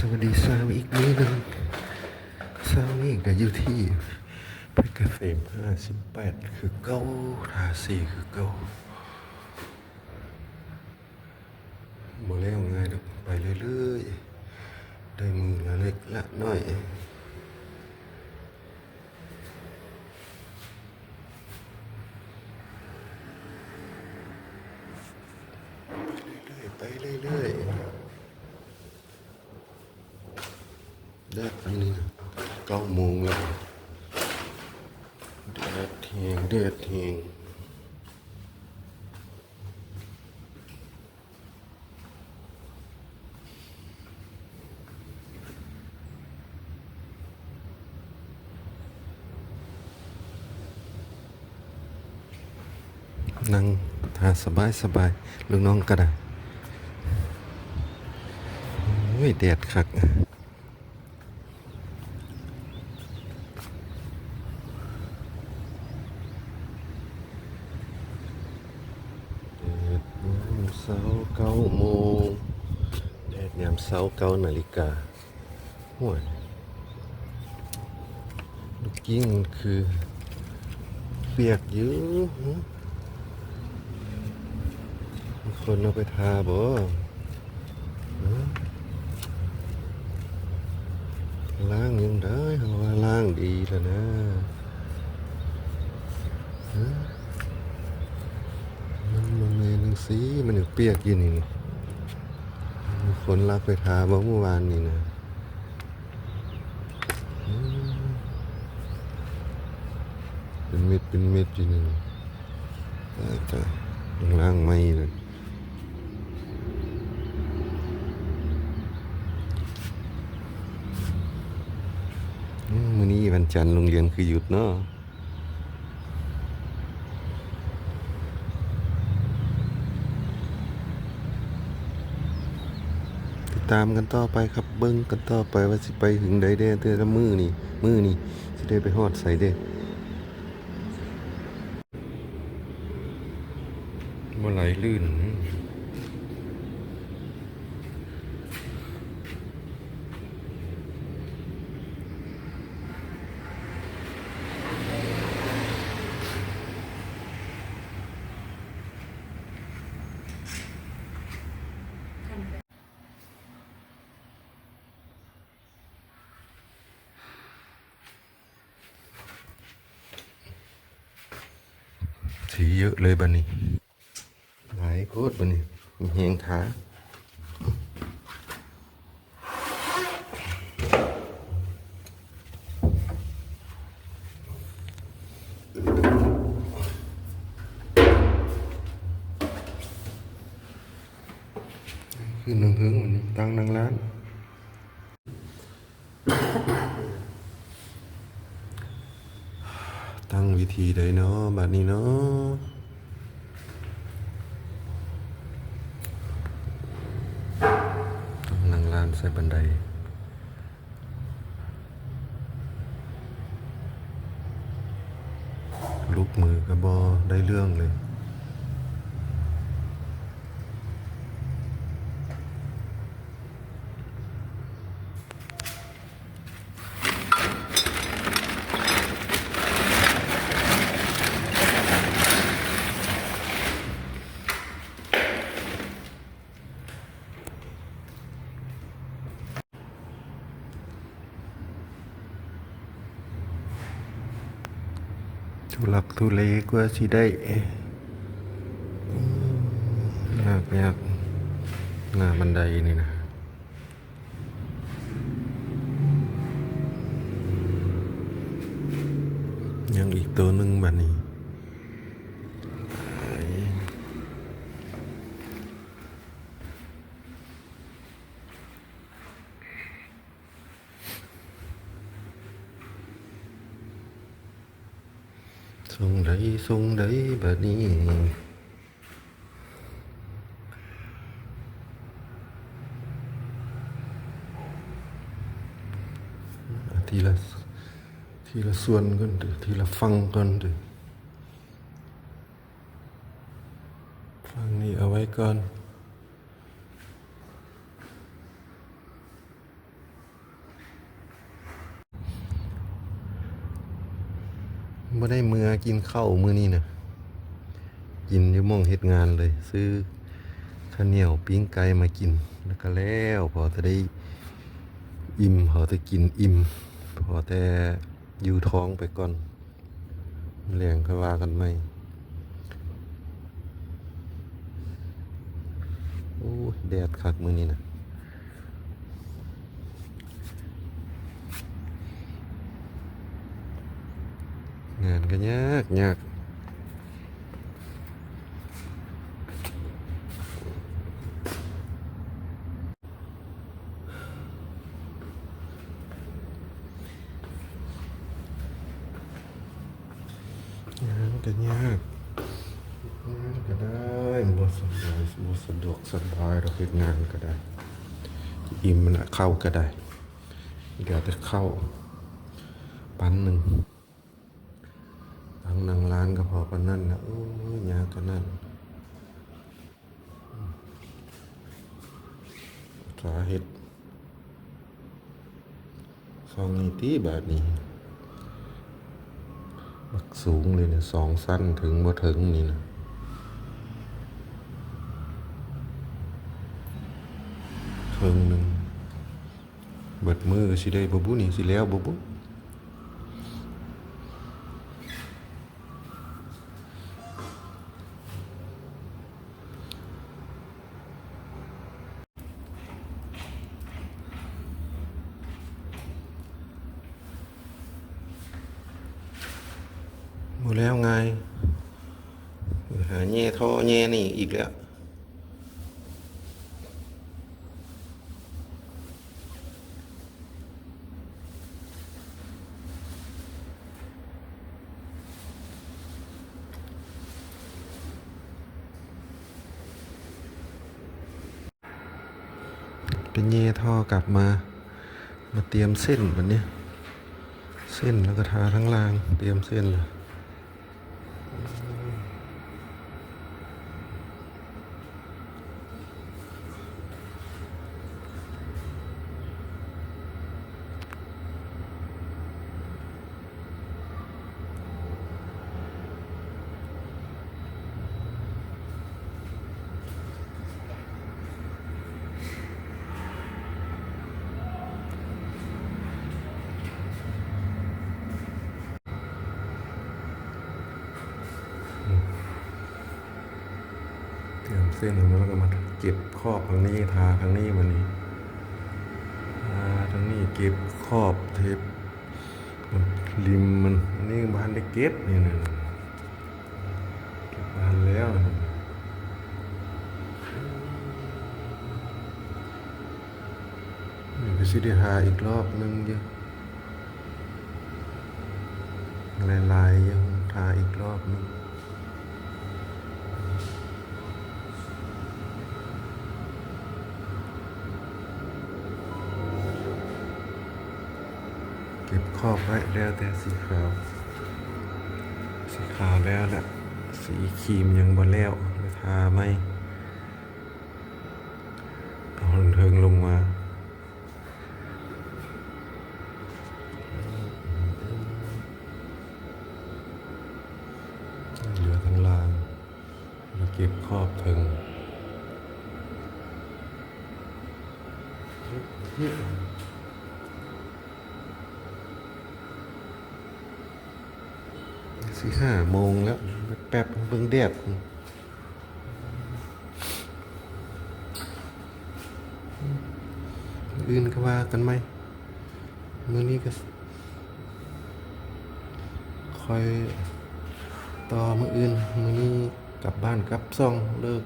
สวัสดีสาวอีกนิดหนึ่งสาวนี่ก็อยู่ที่เพชรเกษมห้าสิบแปดคือเก้าราสีคือเก้าบ่แล้วง่ายดอกไปเรื่อยๆ ได้มือละเล็กละน้อย ไปเรื่อยๆแดดอันนี้นะ เก้าโมงแล้วแดดเทียงแดดเทียงนั่งทาสบายสบายลูกน้องก็ได้โอ้ยแดดคักแดดยาม เช้าเก้าโมงแดดยามเช้าเก้านาฬิกาห่วยลูกกิ้งคือ เปียกอยู่หึมีคนเอาไปทาบ่ล้างยังได้เขาว่าล้างดีแล้วนะฮะมันมัน เมนังสีมันยังเปียกอยู่นี่นคนรักไปทาบ่เมื่อวานนี่นะเป็นเม็ดเป็นเม็ดอยู่นี่นะตายตายยังล้างไม่เลยมมื้อนี้วันจันทร์โรงเรียนคือหยุดเนาะ ตามกันต่อไปครับเบิ้งกันต่อไปว่าสิไปถึงใดเด้แต่ละมือนี่มือนี่สิได้ไปฮอดใส่เด้บ่ไหลลื่น สีเยอะเลยบันนี้หลายโคตรบันนี้มีเฮงท้าขึ้นหนึ่งหึงวันนี้ตั้งนางร้าน ทีใดเนาะบัดนี้เนาะนางลานใส่บันไดลุกมือกระบอได้เรื่องเลย ทุลักทุเลกว่าสิได้ยากยากหน้าบันไดนี่นะยังอีกตัวหนึ่งบัดนี้ไอ้ ส่งได้ส่งได้บัดนี้ทีละทีละส่วนกันดทีละฟังกันดฟังนี้เอาไว้ก่อน บ่ได้มือกินข้าวมื้อนี้นะกินอยู่มองเฮ็ดงานเลย ซื้อข้าวเหนียวปิ้งไก่มากิน แล้วก็แล้วพอจะได้อิ่มพอจะกินอิ่มพอแต่อยู่ท้องไปก่อนแรงค่อยว่ากันใหมโอ้แดดคักมื้อนี้นะ งานก็ยากยากงานก็ยากงานก็ได้บ่สบายบ่สะดวกสบายเราเฮ็ดงานก็ได้ อิ่มมันเข้าก็ได้ เดี๋ยวจะเข้า ปันหนึ่ง ตั้งนางร้านก็พอปนนั่นนะโอ้ยยากกันนั่นสาเหตุสองนี่ตีแบบนี้บักสูงเลยเนี่ยสองสั้นถึงบ่ถึงนี่นะเทิงหนึ่งเบิดมือสิได้บ่บุนี่สิแล้วบ่บุ หมดแล้วไงหาแง่ท่อแง่นี่อีกแล้วเป็นแง่ท่อกลับมา มาเตรียมเส้นวันนี้ เส้นแล้วก็ทาทั้งราง เตรียมเส้นเลย เตรียมเส้นแล้วก็มาเก็บครอบทางนี้ทาทางนี้วันนี้ทาทางนี้เก็บครอบเทปมันริมมันอันนี้บ้านได้เก็บนี่นะเก็บบานแล้วนะนี่ก็สิได้หาอีกรอบนึงเยอะลายๆยังทาอีกรอบนึง ครอบไว้แล้วแต่สีขาว สีขาวแล้วแหละสีครีมยังบนแล้วเลยทาไหมเอาเทิงลงมาเหลือทั้งลางแล้วเก็บครอบเทิง สี่ห้าโมงแล้ว แป๊บเบิ่งแดดอื่นก็ว่ากันไหมมื่อนี้ก็คอยต่อมื่ออื่นมื่อนี้กลับบ้านกลับซ่องเลิก